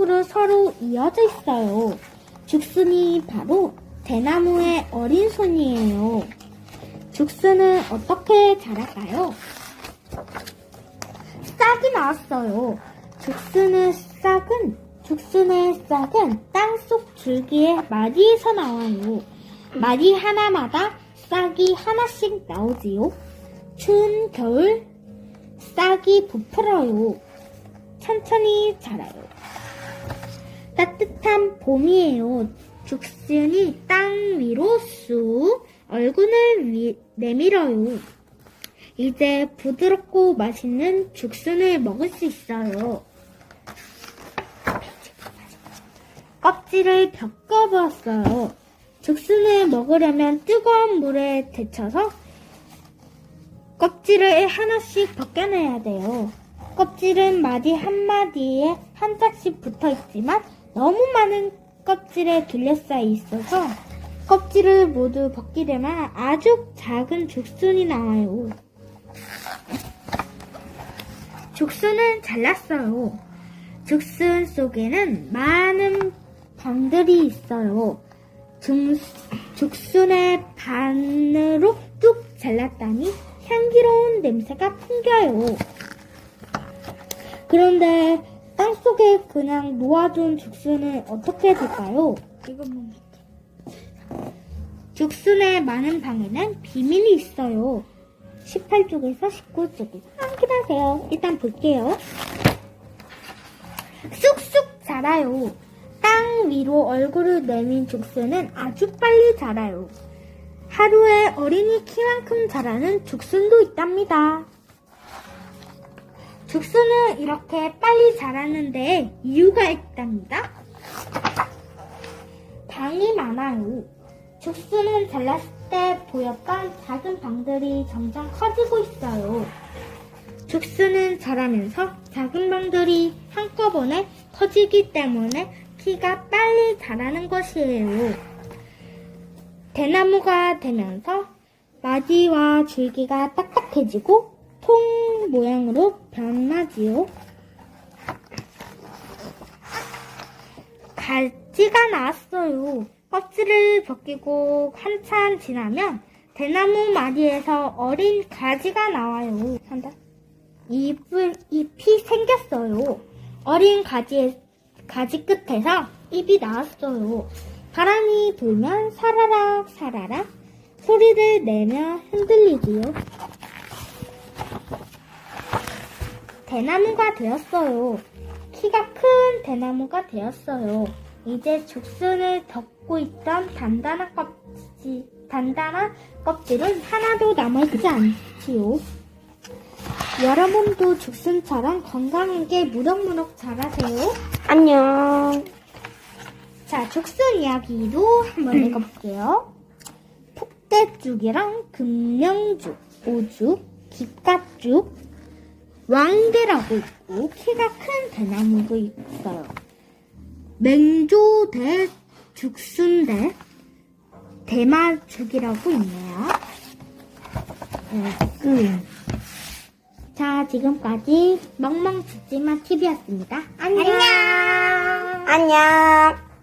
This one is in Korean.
으로 서로 이어져 있어요. 죽순이 바로 대나무의 어린 손이에요. 죽순은 어떻게 자랄까요? 싹이 나왔어요. 죽순의 싹은 죽순의 싹은 땅속 줄기의 마디에서 나와요. 마디 하나마다 싹이 하나씩 나오지요. 추운 겨울 싹이 부풀어요. 천천히 자라요. 따뜻한 봄이에요. 죽순이 땅 위로 쑥 얼굴을 위- 내밀어요. 이제 부드럽고 맛있는 죽순을 먹을 수 있어요. 껍질을 벗겨보았어요. 죽순을 먹으려면 뜨거운 물에 데쳐서 껍질을 하나씩 벗겨내야 돼요. 껍질은 마디 한마디에 한 짝씩 붙어 있지만 너무 많은 껍질에 둘러싸여 있어서 껍질을 모두 벗기려면 아주 작은 죽순이 나와요. 죽순은 잘랐어요. 죽순 속에는 많은 방들이 있어요. 중, 죽순의 반으로 뚝 잘랐다니 향기로운 냄새가 풍겨요. 그런데 땅속에 그냥 놓아둔 죽순은 어떻게 될까요? 이거 뭐 죽순의 많은 방에는 비밀이 있어요. 18쪽에서 19쪽에 확인하세요. 일단 볼게요. 쑥쑥 자라요. 땅 위로 얼굴을 내민 죽순은 아주 빨리 자라요. 하루에 어린이 키만큼 자라는 죽순도 있답니다. 죽순은 이렇게 빨리 자라는데 이유가 있답니다. 방이 많아요. 죽순은 잘랐을 때 보였던 작은 방들이 점점 커지고 있어요. 죽순은 자라면서 작은 방들이 한꺼번에 커지기 때문에 키가 빨리 자라는 것이에요. 대나무가 되면서 마디와 줄기가 딱딱해지고 통 모양으로 변하지요. 가지가 나왔어요. 껍질을 벗기고 한참 지나면 대나무 마디에서 어린 가지가 나와요. 한다. 잎을, 잎이 생겼어요. 어린 가지, 가지 끝에서 잎이 나왔어요. 바람이 불면 사라락 사라락 소리를 내며 흔들리지요. 대나무가 되었어요. 키가 큰 대나무가 되었어요. 이제 죽순을 덮고 있던 단단한 껍질, 단단한 껍질은 하나도 남아있지 않지요. 여러분도 죽순처럼 건강하게 무럭무럭 자라세요. 안녕. 자, 죽순 이야기도 한번 읽어볼게요. 폭대죽이랑 금명죽, 오죽, 기갓죽, 왕대라고 있고 키가 큰 대나무도 있어요. 맹조대, 죽순대, 대마죽이라고 있네요. 음. 자, 지금까지 멍멍 죽지마 TV였습니다. 안녕. 안녕.